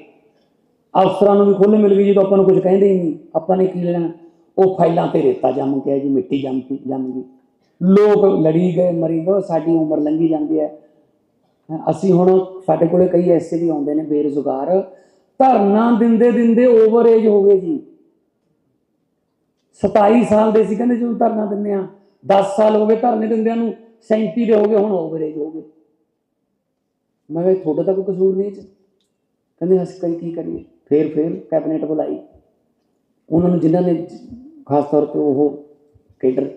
ਅਫਸਰਾਂ ਨੂੰ ਵੀ ਖੁੱਲ੍ਹ ਮਿਲ ਗਈ, ਜਦੋਂ ਆਪਾਂ ਨੂੰ ਕੁਝ ਕਹਿੰਦੇ ਹੀ ਨਹੀਂ। ਆਪਾਂ ਨੇ ਕੀ ਲੈਣਾ? ਉਹ ਫਾਈਲਾਂ ਤੇ ਰੇਤਾ ਜੰਮ ਗਿਆ ਜੀ, ਮਿੱਟੀ ਜੰਮ ਜੰਮ ਗਈ। ਲੋਕ ਲੜੀ ਗਏ, ਮਰੀ ਗਏ, ਸਾਡੀ ਉਮਰ ਲੰਘੀ ਜਾਂਦੀ ਹੈ। ਅਸੀਂ ਹੁਣ ਸਾਡੇ ਕੋਲੇ ਕਈ ਐਸੇ ਵੀ ਆਉਂਦੇ ਨੇ, ਬੇਰੁਜ਼ਗਾਰ। ਧਰਨਾ ਦਿੰਦੇ ਦਿੰਦੇ ਓਵਰ ਏਜ ਹੋ ਗਏ ਜੀ। 27 ਸਾਲ ਦੇ ਸੀ, ਕਹਿੰਦੇ ਜਦੋਂ ਧਰਨਾ ਦਿੰਦੇ ਆ 10 ਸਾਲ ਹੋ ਗਏ ਧਰਨੇ ਦਿੰਦਿਆਂ ਨੂੰ 37 ਦੇ ਹੋ ਗਏ, ਹੁਣ ਓਵਰੇਜ ਹੋ ਗਏ। ਮੈਂ ਕਿਹਾ ਤੁਹਾਡਾ ਤਾਂ ਕੋਈ ਕਸੂਰ ਨਹੀਂ 'ਚ ਕਹਿੰਦੇ ਅਸੀਂ ਕਈ ਕੀ ਕਰੀਏ? ਫੇਰ ਫੇਰ ਕੈਬਨਿਟ ਬੁਲਾਈ। ਉਹਨਾਂ ਨੂੰ ਜਿਨ੍ਹਾਂ ਨੇ ਖਾਸ ਤੌਰ ਤੇ ਉਹ ਕੇਡਰ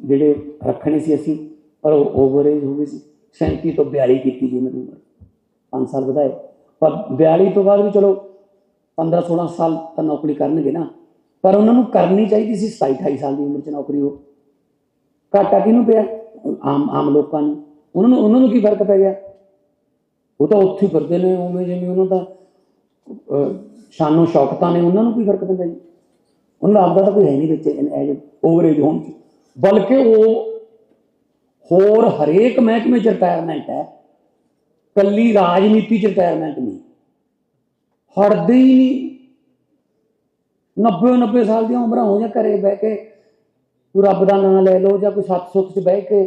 ਜਿਹੜੇ ਰੱਖਣੇ ਸੀ ਅਸੀਂ, ਪਰ ਉਹ ਓਵਰੇਜ ਹੋ ਗਏ ਸੀ। 37 ਤੋਂ 42 ਕੀਤੀ ਜੀ ਮੇਰੀ ਉਮਰ। 5 ਸਾਲ ਵਧਾਏ। ਪਰ 42 ਤੋਂ ਬਾਅਦ ਵੀ ਚਲੋ 15 16 ਸਾਲ ਤਾਂ ਨੌਕਰੀ ਕਰਨਗੇ ਨਾ। ਪਰ ਉਹਨਾਂ ਨੂੰ ਕਰਨੀ ਚਾਹੀਦੀ ਸੀ 27 28 ਸਾਲ ਦੀ ਉਮਰ 'ਚ ਨੌਕਰੀ ਉਹ। ਘਾਟਾ ਕਿਹਨੂੰ ਪਿਆ? ਆਮ ਆਮ ਲੋਕਾਂ ਨੂੰ। ਉਹਨਾਂ ਨੂੰ ਉਹਨਾਂ ਨੂੰ ਕੀ ਫ਼ਰਕ ਪੈ ਗਿਆ? ਉਹ ਤਾਂ ਉੱਥੇ ਫਿਰਦੇ ਨੇ ਉਵੇਂ ਜਿਵੇਂ ਉਹਨਾਂ ਦਾ ਸ਼ਾਨੋ ਸ਼ੌਕਤਾਂ ਨੇ, ਉਹਨਾਂ ਨੂੰ ਕੀ ਫ਼ਰਕ ਪੈਂਦਾ ਜੀ? ਉਹਨਾਂ ਦਾ ਆਪਦਾ ਤਾਂ ਕੋਈ ਹੈ ਨਹੀਂ ਵਿੱਚ ਐਜ ਓਵਰੇਜ ਹੋਣ 'ਚ। ਬਲਕਿ ਉਹ ਹੋਰ ਹਰੇਕ ਮਹਿਕਮੇ 'ਚ ਰਿਟਾਇਰਮੈਂਟ ਹੈ। ਕੱਲੀ ਰਾਜਨੀਤੀ 'ਚ ਰਿਟਾਇਰਮੈਂਟ ਨਹੀਂ। ਹਟਦੇ ਹੀ ਨਹੀਂ। 90 90 ਸਾਲ ਦੀਆਂ ਉਮਰਾਂ ਹੋ ਜਾਂ ਘਰੇ ਬਹਿ ਕੇ। ਕੋਈ ਰੱਬ ਦਾ ਨਾਮ ਲੈ ਲਓ ਜਾਂ ਕੋਈ ਸੱਤ ਸੁੱਤ 'ਚ ਬਹਿ ਕੇ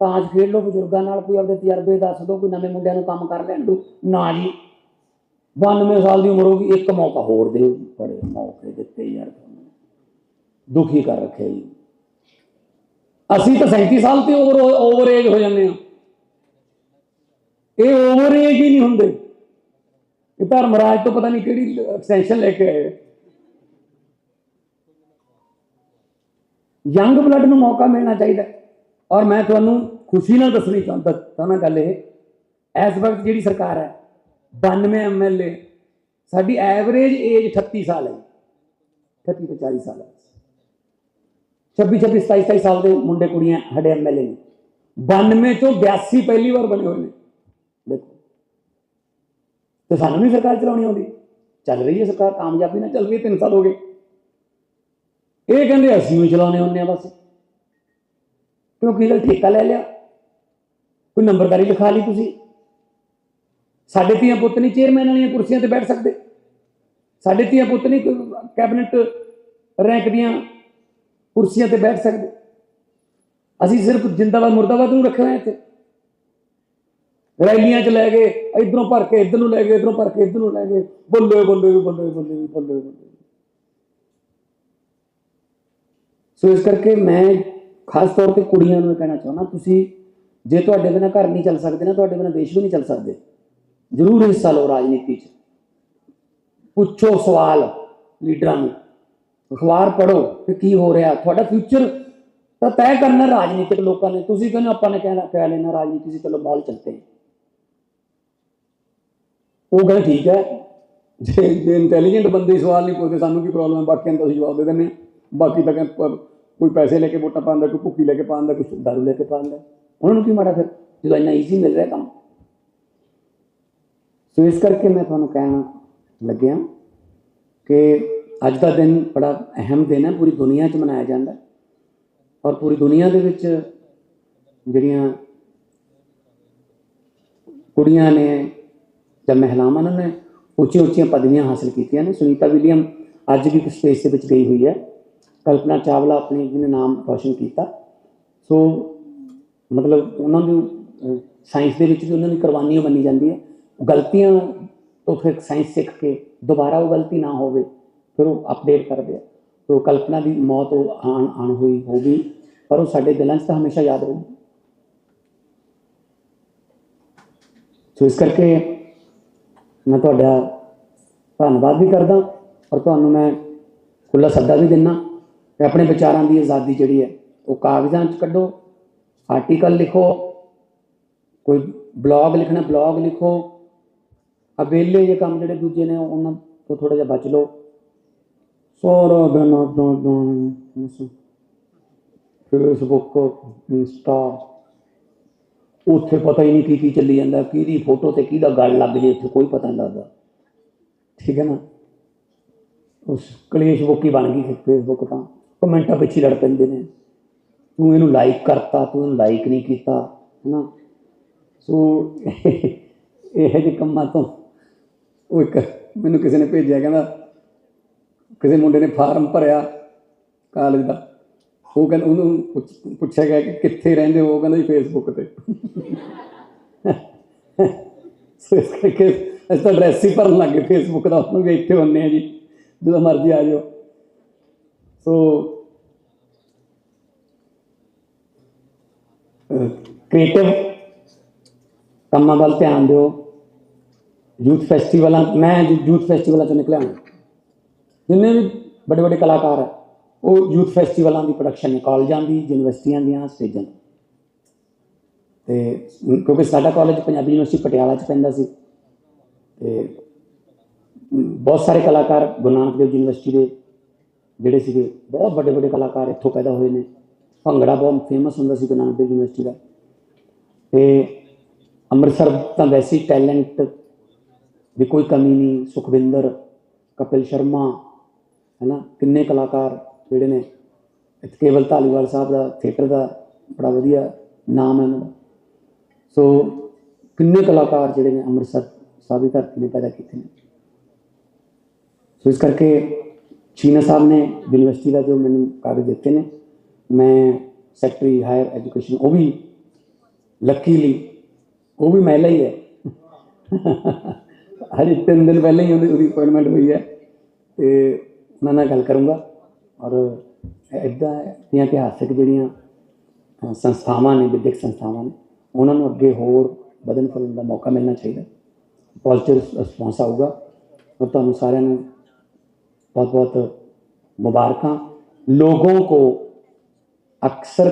ਤਾਂਜ ਖੇਡ ਲਓ, ਬਜ਼ੁਰਗਾਂ ਨਾਲ ਕੋਈ ਆਪਦੇ ਤਜਰਬੇ ਦੱਸ ਦਿਓ, ਕੋਈ ਨਵੇਂ ਮੁੰਡਿਆਂ ਨੂੰ ਕੰਮ ਕਰ ਲੈਣ ਦਿਓ। ਨਾ ਜੀ 92 ਸਾਲ ਦੀ ਉਮਰ ਹੋ ਗਈ ਇੱਕ ਮੌਕਾ ਹੋਰ ਦਿਓ। ਬੜੇ ਮੌਕੇ ਦਿੱਤੇ ਯਾਰ। ਦੁਖੀ ਕਰ ਰੱਖਿਆ ਜੀ। ਅਸੀਂ ਤਾਂ 37 ਸਾਲ ਤੇ ਓਵਰ ਓਵਰ ਏਜ ਹੋ ਜਾਂਦੇ ਆ ਇਹ ਓਵਰ ਏਜ ਹੀ ਨਹੀਂ ਹੁੰਦੇ। ਇਹ ਧਰਮਰਾਜ ਤੋਂ ਪਤਾ ਨਹੀਂ ਕਿਹੜੀ ਐਕਸਟੈਂਸ਼ਨ ਲੈ ਕੇ ਆਏ ਯੰਗ ਬਲੱਡ ਨੂੰ ਮੌਕਾ ਮਿਲਣਾ ਚਾਹੀਦਾ ਔਰ ਮੈਂ ਤੁਹਾਨੂੰ ਖੁਸ਼ੀ ਨਾਲ ਦੱਸਣੀ ਚਾਹੁੰਦਾ ਚਾਹੁੰਦਾ ਗੱਲ ਇਹ, ਇਸ ਵਕਤ ਜਿਹੜੀ ਸਰਕਾਰ ਹੈ 92 ਐਮਐਲਏ ਸਾਡੀ ਐਵਰੇਜ ਏਜ 38 ਸਾਲ ਹੈ। 38 ਤੋਂ 40 ਸਾਲ ਹੈ। 26 26 27 27 ਸਾਲ ਦੇ ਮੁੰਡੇ ਕੁੜੀਆਂ ਸਾਡੇ ਐਮਐਲਏ ਨੇ। 92 ਚੋਂ 82 ਪਹਿਲੀ ਵਾਰ ਬਣੇ ਹੋਏ ਨੇ। ਦੇਖੋ। ਤੇ ਸਾਨੂੰ ਵੀ ਸਰਕਾਰ ਚਲਾਉਣੀ ਆਉਂਦੀ। ਚੱਲ ਰਹੀ ਹੈ ਸਰਕਾਰ, ਕਾਮਯਾਬੀ ਨਾਲ ਚੱਲ ਰਹੀ ਹੈ 3 ਸਾਲ ਹੋ ਗਏ। ਇਹ ਕਹਿੰਦੇ ਅਸੀਂ ਵੀ ਚਲਾਉਣੇ ਹੁੰਦੇ ਆ ਬਸ। ਕਿਉਂਕਿ ਇਹਦਾ ਠੇਕਾ ਲੈ ਲਿਆ। ਕੋਈ ਨੰਬਰਦਾਰੀ ਲਿਖਾ ਲਈ ਤੁਸੀਂ। ਸਾਡੇ ਧੀਆਂ ਪੁੱਤ ਨਹੀਂ ਚੇਅਰਮੈਨ ਵਾਲੀਆਂ ਕੁਰਸੀਆਂ ਤੇ ਬੈਠ ਸਕਦੇ। ਸਾਡੇ ਧੀਆਂ ਪੁੱਤ ਨਹੀਂ ਕੈਬਨਿਟ ਰੈਂਕ ਦੀਆਂ ਕੁਰਸੀਆਂ ਤੇ ਬੈਠ ਸਕਦੇ। ਅਸੀਂ ਸਿਰਫ ਜਿੰਦਾਬਾਦ ਮੁਰਦਾਬਾਦ ਨੂੰ ਰੱਖਿਆ ਹੋਇਆ ਇੱਥੇ। ਰੈਲੀਆਂ ਚ ਲੈ ਗਏ, ਇਧਰੋਂ ਭਰ ਕੇ ਇਧਰ ਨੂੰ ਲੈ ਗਏ, ਇਧਰੋਂ ਭਰ ਕੇ ਇਧਰ ਨੂੰ ਲੈ ਗਏ। ਬੱਲੇ ਬੱਲੇ ਬੱਲੇ ਬੱਲੇ ਬੱਲੇ ਬੱਲੇ। ਸੋ ਇਸ ਕਰਕੇ ਮੈਂ ਖਾਸ ਤੌਰ ਤੇ ਕੁੜੀਆਂ ਨੂੰ ਇਹ ਕਹਿਣਾ ਚਾਹੁੰਦਾ, ਤੁਸੀਂ ਜੇ ਤੁਹਾਡੇ ਬਿਨਾਂ ਘਰ ਨਹੀਂ ਚੱਲ ਸਕਦੇ ਨਾ, ਤੁਹਾਡੇ ਬਿਨਾਂ ਦੇਸ਼ ਵੀ ਨਹੀਂ ਚੱਲ ਸਕਦੇ, ਜ਼ਰੂਰ ਹਿੱਸਾ ਲਓ ਰਾਜਨੀਤੀ 'ਚ। ਪੁੱਛੋ ਸਵਾਲ ਲੀਡਰਾਂ ਨੂੰ, ਅਖਬਾਰ ਪੜ੍ਹੋ ਕਿ ਕੀ ਹੋ ਰਿਹਾ। ਤੁਹਾਡਾ ਫਿਊਚਰ ਤਾਂ ਤੈਅ ਕਰਨਾ ਰਾਜਨੀਤਿਕ ਲੋਕਾਂ ਨੇ। ਤੁਸੀਂ ਕਹਿੰਦੇ ਆਪਾਂ ਨੇ ਕਹਿਣਾ ਕਹਿ ਲੈਣਾ ਰਾਜਨੀਤੀ ਸੀ ਚਲੋ ਮਾਲ ਚਲਤੇ ਉਹ ਗੱਲ ਠੀਕ ਹੈ। ਜੇ ਜੇ ਇੰਟੈਲੀਜੈਂਟ ਬੰਦੇ ਸਵਾਲ ਨਹੀਂ ਪੁੱਛਦੇ, ਸਾਨੂੰ ਕੀ ਪ੍ਰੋਬਲਮ ਹੈ? ਬਾਕੀਆਂ ਨੂੰ ਤਾਂ ਅਸੀਂ ਜਵਾਬ ਦੇ ਦਿੰਦੇ ਹਾਂ। ਬਾਕੀ ਤਾਂ ਕਹਿੰਦੇ ਕੋਈ ਪੈਸੇ ਲੈ ਕੇ ਵੋਟਾਂ ਪਾਉਂਦਾ ਕੋਈ ਭੁੱਕੀ ਲੈ ਕੇ ਪਾਉਂਦਾ ਕੋਈ ਦਾਰੂ ਲੈ ਕੇ ਪਾਉਂਦਾ ਉਹਨਾਂ ਨੂੰ ਕੀ ਮਾੜਾ ਫਿਰ? ਜਦੋਂ ਇੰਨਾ ਈਜ਼ੀ ਮਿਲ ਰਿਹਾ ਕੰਮ। ਸੋ ਇਸ ਕਰਕੇ ਮੈਂ ਤੁਹਾਨੂੰ ਕਹਿਣ ਲੱਗਿਆ ਕਿ ਅੱਜ ਦਾ ਦਿਨ ਬੜਾ ਅਹਿਮ ਦਿਨ ਹੈ। ਪੂਰੀ ਦੁਨੀਆ 'ਚ ਮਨਾਇਆ ਜਾਂਦਾ। ਔਰ ਪੂਰੀ ਦੁਨੀਆ ਦੇ ਵਿੱਚ ਜਿਹੜੀਆਂ ਕੁੜੀਆਂ ਨੇ ਜਾਂ ਮਹਿਲਾਵਾਂ ਨੇ ਉੱਚੀਆਂ ਉੱਚੀਆਂ ਪਦਵੀਆਂ ਹਾਸਲ ਕੀਤੀਆਂ ਨੇ। ਸੁਨੀਤਾ ਵਿਲੀਅਮ ਅੱਜ ਵੀ ਸਪੇਸ ਦੇ ਵਿੱਚ ਗਈ ਹੋਈ ਹੈ। ਕਲਪਨਾ ਚਾਵਲਾ ਆਪਣੇ ਜਿਹਨੇ ਨਾਮ ਰੋਸ਼ਨ ਕੀਤਾ। ਸੋ ਮਤਲਬ ਉਹਨਾਂ ਨੂੰ ਸਾਇੰਸ ਦੇ ਵਿੱਚ ਵੀ ਉਹਨਾਂ ਦੀ ਕੁਰਬਾਨੀ ਮੰਨੀ ਜਾਂਦੀ ਹੈ ਗਲਤੀਆਂ ਤੋਂ ਫਿਰ ਸਾਇੰਸ ਸਿੱਖ ਕੇ ਦੁਬਾਰਾ ਉਹ ਗਲਤੀ ਨਾ ਹੋਵੇ, ਫਿਰ ਉਹ ਅਪਡੇਟ ਕਰਦੇ ਆ। ਸੋ ਕਲਪਨਾ ਦੀ ਮੌਤ ਉਹ ਆਣ ਆਣ ਹੋਈ ਹੋ ਗਈ ਪਰ ਉਹ ਸਾਡੇ ਦਿਲਾਂ 'ਚ ਤਾਂ ਹਮੇਸ਼ਾ ਯਾਦ ਰਹੂ ਸੋ ਇਸ ਕਰਕੇ ਮੈਂ ਤੁਹਾਡਾ ਧੰਨਵਾਦ ਵੀ ਕਰਦਾ ਔਰ ਤੁਹਾਨੂੰ ਮੈਂ ਖੁੱਲਾ ਸੱਦਾ ਵੀ ਦਿੰਦਾ ਕਿ ਆਪਣੇ ਵਿਚਾਰਾਂ ਦੀ ਆਜ਼ਾਦੀ ਜਿਹੜੀ ਹੈ, ਉਹ ਕਾਗਜ਼ਾਂ 'ਚ ਕੱਢੋ ਆਰਟੀਕਲ ਲਿਖੋ, ਕੋਈ ਬਲੌਗ ਲਿਖਣਾ ਬਲੌਗ ਲਿਖੋ ਅਵੇਲੇ ਜੇ ਕੰਮ ਜਿਹੜੇ ਦੂਜੇ ਨੇ, ਉਹਨਾਂ ਤੋਂ ਥੋੜਾ ਜਿਹਾ ਬਚ ਲਓ। ਸਾਰਾ ਦਿਨ ਆਪਣਾ ਫੇਸਬੁੱਕ ਇੰਸਟਾ ਉੱਥੇ ਪਤਾ ਹੀ ਨਹੀਂ ਕੀ ਕੀ ਚੱਲੀ ਜਾਂਦਾ, ਕਿਹਦੀ ਫੋਟੋ ਤੇ ਕਿਹਦਾ ਗੱਲ ਲੱਗ ਜੇ, ਉੱਥੇ ਕੋਈ ਪਤਾ ਨਹੀਂ ਲੱਗਦਾ। ਠੀਕ ਹੈ ਨਾ? ਉਸ ਕਲੇਸ਼ ਬੁੱਕੀ ਬਣ ਗਈ ਫੇਸਬੁੱਕ ਤਾਂ। ਕਮੈਂਟਾਂ ਪਿੱਛੇ ਲੜ ਪੈਂਦੇ ਨੇ। ਤੂੰ ਇਹਨੂੰ ਲਾਈਕ ਕਰਤਾ, ਤੂੰ ਇਹਨੂੰ ਲਾਈਕ ਨਹੀਂ ਕੀਤਾ, ਹਨਾ? ਸੋ ਇਹ ਜਿਹੇ ਕੰਮਾਂ ਤੋਂ ਉਹ ਇੱਕ ਮੈਨੂੰ ਕਿਸੇ ਨੇ ਭੇਜਿਆ, ਕਹਿੰਦਾ ਕਿਸੇ ਮੁੰਡੇ ਨੇ ਫਾਰਮ ਭਰਿਆ ਕਾਲਜ ਦਾ। ਉਹ ਕਹਿੰਦਾ, ਉਹਨੂੰ ਪੁੱਛ- ਪੁੱਛਿਆ ਗਿਆ ਕਿ ਕਿੱਥੇ ਰਹਿੰਦੇ ਹੋ? ਉਹ ਕਹਿੰਦਾ ਜੀ ਫੇਸਬੁੱਕ ਤੇ। ਸੋ ਇਸ ਕਰਕੇ ਅਸੀਂ ਤਾਂ ਐਡਰੈਸ ਹੀ ਭਰਨ ਲੱਗੇ ਫੇਸਬੁੱਕ ਦਾ, ਉਹਨੂੰ ਵੀ ਇੱਥੇ ਹੁੰਨੇ ਆ ਜੀ। ਜਦੋਂ ਮਰਜ਼ੀ ਆ ਜਾਓ ਸੋ ਕ੍ਰੀਏਟਿਵ ਕੰਮਾਂ ਵੱਲ ਧਿਆਨ ਦਿਓ। ਯੂਥ ਫੈਸਟੀਵਲਾਂ, ਮੈਂ ਯੂਥ ਫੈਸਟੀਵਲਾਂ ਚੋਂ ਨਿਕਲਿਆ ਹਾਂ। ਜਿੰਨੇ ਵੀ ਵੱਡੇ ਵੱਡੇ ਕਲਾਕਾਰ ਹੈ, ਉਹ ਯੂਥ ਫੈਸਟੀਵਲਾਂ ਦੀ ਪ੍ਰੋਡਕਸ਼ਨ ਨੇ ਕਾਲਜਾਂ ਦੀ, ਯੂਨੀਵਰਸਿਟੀਆਂ ਦੀਆਂ, ਸਟੇਜਾਂ ਦੀ। ਤੇ ਕਿਉਂਕਿ ਸਾਡਾ ਕਾਲਜ ਪੰਜਾਬੀ ਯੂਨੀਵਰਸਿਟੀ ਪਟਿਆਲਾ ਚ ਪੈਂਦਾ ਸੀ। ਤੇ ਬਹੁਤ ਸਾਰੇ ਕਲਾਕਾਰ ਗੁਰੂ ਨਾਨਕ ਦੇਵ ਯੂਨੀਵਰਸਿਟੀ ਦੇ ਜਿਹੜੇ ਸੀਗੇ, ਬਹੁਤ ਵੱਡੇ ਵੱਡੇ ਕਲਾਕਾਰ ਇੱਥੋਂ ਪੈਦਾ ਹੋਏ ਨੇ। ਭੰਗੜਾ ਬਹੁਤ ਫੇਮਸ ਹੁੰਦਾ ਸੀ ਗੁਰੂ ਨਾਨਕ ਦੇਵ ਯੂਨੀਵਰਸਿਟੀ ਦਾ। ਤੇ ਅੰਮ੍ਰਿਤਸਰ ਤਾਂ ਵੈਸੇ ਹੀ ਟੈਲੈਂਟ ਦੀ ਕੋਈ ਕਮੀ ਨਹੀਂ, ਸੁਖਵਿੰਦਰ, ਕਪਿਲ ਸ਼ਰਮਾ, ਹੈਨਾ, ਕਿੰਨੇ ਕਲਾਕਾਰ ਜਿਹੜੇ ਨੇ, ਇੱਥੇ ਕੇਵਲ ਧਾਲੀਵਾਲ ਸਾਹਿਬ ਦਾ ਥੀਏਟਰ ਦਾ ਬੜਾ ਵਧੀਆ ਨਾਮ ਹੈ ਉਹਨਾਂ ਦਾ। ਸੋ ਕਿੰਨੇ ਕਲਾਕਾਰ ਜਿਹੜੇ ਨੇ ਅੰਮ੍ਰਿਤਸਰ ਸਾਹਿਬ ਦੀ ਧਰਤੀ ਨੇ ਪੈਦਾ ਕੀਤੇ ਨੇ। ਸੋ ਇਸ ਕਰਕੇ ਛੀਨਾ ਸਾਹਿਬ ਨੇ ਯੂਨੀਵਰਸਿਟੀ ਦਾ ਜੋ ਮੈਨੂੰ ਕਾਗਜ਼ ਦਿੱਤੇ ਨੇ, ਮੈਂ ਸੈਕਟਰੀ ਹਾਇਰ ਐਜੂਕੇਸ਼ਨ ਉਹ ਵੀ ਲੱਕੀਲੀ ਉਹ ਵੀ ਮਹਿਲਾ ਹੀ ਹੈ। ਹਜੇ ਤਿੰਨ ਦਿਨ ਪਹਿਲਾਂ ਹੀ ਉਹਦੀ ਉਹਦੀ ਅਪਾਇੰਟਮੈਂਟ ਹੋਈ ਹੈ ਤੇ ਉਹਨਾਂ ਨਾਲ ਗੱਲ ਕਰੂੰਗਾ ਔਰ ਇੱਦਾਂ ਦੀਆਂ ਇਤਿਹਾਸਕ ਜਿਹੜੀਆਂ ਸੰਸਥਾਵਾਂ ਨੇ, ਵਿਦਿਅਕ ਸੰਸਥਾਵਾਂ ਨੇ, ਉਹਨਾਂ ਨੂੰ ਅੱਗੇ ਹੋਰ ਵਧਣ ਫੁੱਲਣ ਦਾ ਮੌਕਾ ਮਿਲਣਾ ਚਾਹੀਦਾ। ਪੋਜ਼ਿਟਿਵ ਰਿਸਪੌਂਸ ਆਊਗਾ ਔਰ ਤੁਹਾਨੂੰ ਸਾਰਿਆਂ ਨੂੰ ਬਹੁਤ ਬਹੁਤ ਮੁਬਾਰਕਾਂ ਲੋਗੋं को अक्सर